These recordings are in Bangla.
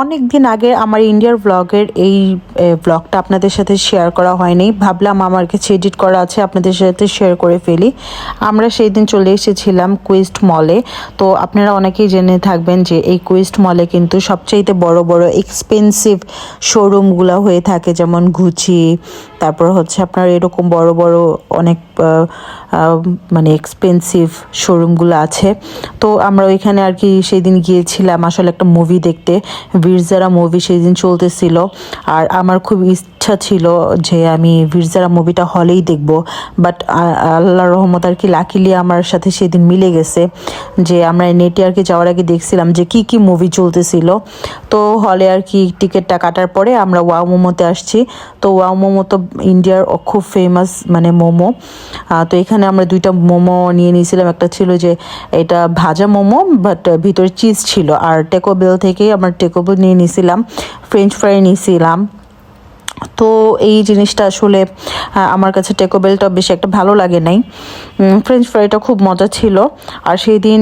অনেক দিন আগে আমার ইন্ডিয়ার ব্লগের এই ব্লগটা আপনাদের সাথে শেয়ার করা হয়নি। ভাবলাম আমার কাছে এডিট করা আছে, আপনাদের সাথে শেয়ার করে ফেলি। আমরা সেই দিন চলে এসেছিলাম কুইস্ট মলে তো আপনারা অনেকেই জেনে থাকবেন যে এই কুইস্ট মলে কিন্তু সবচাইতে বড় বড় এক্সপেন্সিভ শোরুমগুলো হয়ে থাকে, যেমন গুচি তারপর হচ্ছে আপনার এরকম বড় বড় অনেক মানে এক্সপেন্সিভ শোরুমগুলো আছে। তো আমরা ওইখানে আর কি সেই দিন গিয়েছিলাম আসলে একটা মুভি দেখতে, বীরজারা মুভি সেই দিন চলতেছিল। আর আমার খুব ইচ্ছা ছিল যে আমি ভিরজারা মুভিটা হলেই দেখব বাট আল্লাহ রহমত আর কি লাকিলি আমার সাথে সেদিন মিলে গেছে, যে আমরা নেটে আর কি যাওয়ার আগে দেখছিলাম যে কি কি মুভি চলতেছিল। তো হলে আর কি টিকিটটা কাটার পরে আমরা ওয়াও মোমোতে আসছি। তো ওয়াও মোমো তো ইন্ডিয়ার খুব ফেমাস মানে মোমো তো এখানে আমরা দুইটা মোমো নিয়ে নিয়েছিলাম। একটা ছিল যে এটা ভাজা মোমো বাট ভিতরে চিজ ছিল। আর টেকোবেল থেকে আমরা টেকোবেল নিয়ে নিয়েছিলাম ফ্রেঞ্চ ফ্রাই নিয়েছিলাম তো এই জিনিসটা আসলে আমার কাছে টেকোবেলটা বেশি একটা ভালো লাগে নাই। ফ্রেঞ্চ ফ্রাইটা খুব মজা ছিল। আর সেই দিন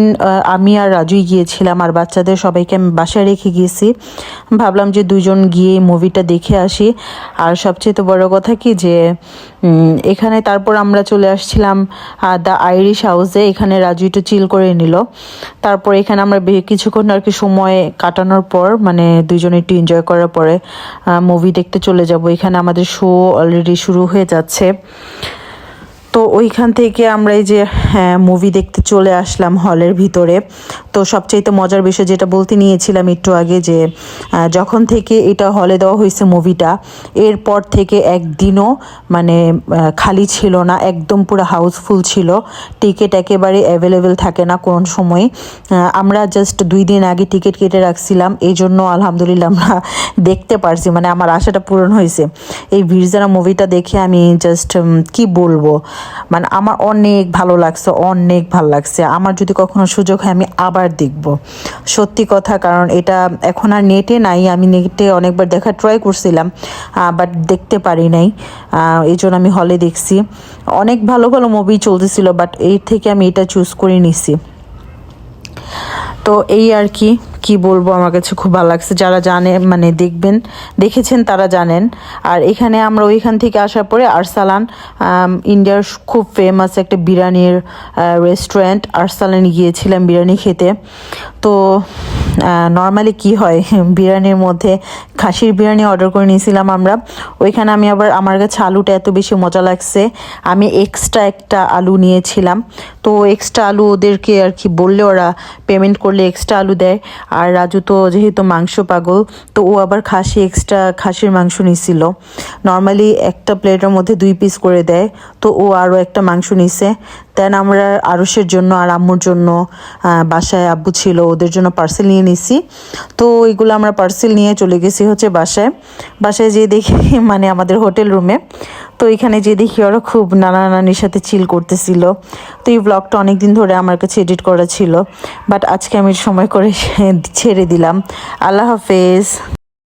আমি আর রাজুই গিয়েছিলাম আর বাচ্চাদের সবাইকে আমি বাসায় রেখে গিয়েছি। ভাবলাম যে দুজন গিয়ে মুভিটা দেখে আসি। আর সবচেয়ে তো বড় কথা কি যে এখানে তারপর আমরা চলে আসছিলাম দ্য আইরিশ হাউসে এখানে রাজু একটু চিল করে নিল। তারপর এখানে আমরা কিছুক্ষণ আর কি সময় কাটানোর পর মানে দুজন একটু এনজয় করার পরে মুভি দেখতে চলে যাব। এখানে আমাদের শো অলরেডি শুরু হয়ে যাচ্ছে। তো ওইখান থেকে আমরা এই যে মুভি দেখতে চলে আসলাম হলের ভিতরে। তো সবচাইতে মজার বিষয় যেটা বলতে নিয়েছিলাম একটু আগে যে যখন থেকে এটা হলে দেওয়া হয়েছে মুভিটা এরপর থেকে একদিনও মানে খালি ছিল না, একদম পুরো হাউসফুল ছিল। টিকিট একেবারে অ্যাভেলেবেল থাকে না কোন সময়। আমরা জাস্ট দুই দিন আগে টিকিট কেটে রাখছিলাম, এই জন্য আলহামদুলিল্লাহ আমরা দেখতে পারছি মানে আমার আশাটা পূরণ হয়েছে। এই ভিরজারা মুভিটা দেখে আমি জাস্ট কি বলব? মানে আমার অনেক ভালো লাগছে, অনেক ভালো লাগছে। আমার যদি কখনো সুযোগ হয়, আমি আবার দেখব। সত্যি কথা, কারণ এটা এখন আর নেটে নাই। আমি নেটে অনেকবার দেখা ট্রাই করছিলাম বাট দেখতে পারি নাই। এই জন্য আমি হলে দেখছি। অনেক ভালো ভালো মুভি চলতেছিল বাট এর থেকে আমি এটা চুজ করে নিছি। তো এই আর কি। কি বলব? আমার কাছে খুব ভালো লাগছে। যারা জানে মানে দেখবেন, দেখেছেন, তারা জানেন। আর এখানে আমরা ওইখান থেকে আসার পরে আরসালান ইন্ডিয়ার খুব ফেমাস একটা বিরিয়ানির রেস্টুরেন্ট আরসালান গিয়েছিলাম বিরিয়ানি খেতে। তো নর্মালি কি হয়? বিরিয়ানির মধ্যে খাসির বিরিয়ানি অর্ডার করে নিয়েছিলাম আমরা। ওইখানে আমি আবার, আমার কাছে আলুটা এত বেশি মজা লাগছে। আমি এক্সট্রা একটা আলু নিয়েছিলাম। তো এক্সট্রা আলু ওদেরকে আর কি বললে ওরা পেমেন্ট করলে এক্সট্রা আলু দেয়। আর রাজু তো যেহেতু মাংস পাগল, তো ও আবার খাসি এক্সট্রা খাসির মাংস নিছিল। নর্মালি একটা প্লেটের মধ্যে দুই পিস করে দেয়, তো ও আরও একটা মাংস নিছে। দেন আমরা আরসের জন্য আর আম্মুর জন্য বাসায় আব্বু ছিল, ওদের জন্য পার্সেল নিয়ে নিছি। তো এগুলো আমরা পার্সেল নিয়ে চলে গেছি হচ্ছে বাসায়। বাসায় যেয়ে দেখি মানে আমাদের হোটেল রুমে তো এখানে যে দেখি ওরা খুব নানা নানির সাথে চিল করতেছিল। তো এই ব্লগটা অনেক দিন ধরে আমার কাছে এডিট করা ছিল। বাট আজকে আমি সময় করে ছেড়ে দিলাম। আল্লাহ হাফেজ।